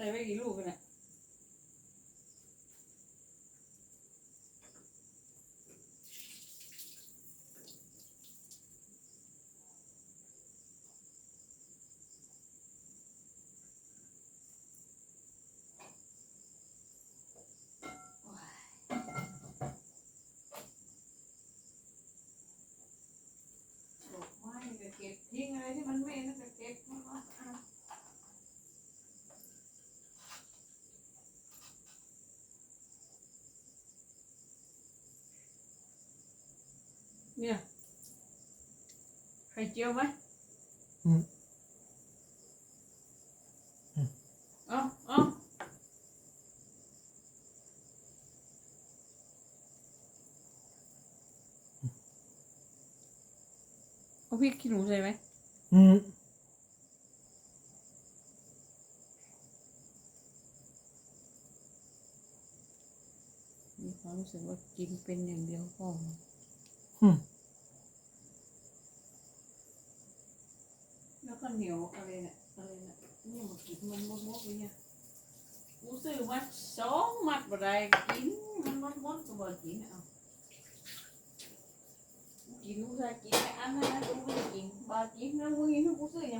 ใส่ไว้กี่ลูกกันเนี่ยดอกไม้ก็เก็บทิ้งอะไรที่มันไม่นั่นก็เก็บมาว่าอะ เนี่ยไข่เจียวไหมอืมอืมเอาเอาเอาพริกขี้หนูใส่ไหมอืมมีความรู้สึกว่ากินเป็นอย่างเดียวพออืม แล้วก็เหนียวอะไรเนี่ยอะไรเนี่ยนี่มากินมันมดมดเลยเนี่ยกูซื้อมาสองมัดบ่ได้กินมันมดมดก็บ่กินเอากูกินกูใส่กินแต่อันนั้นนะกูไม่ได้กินบ่กินนะมึงกินกูซื้ออย่าง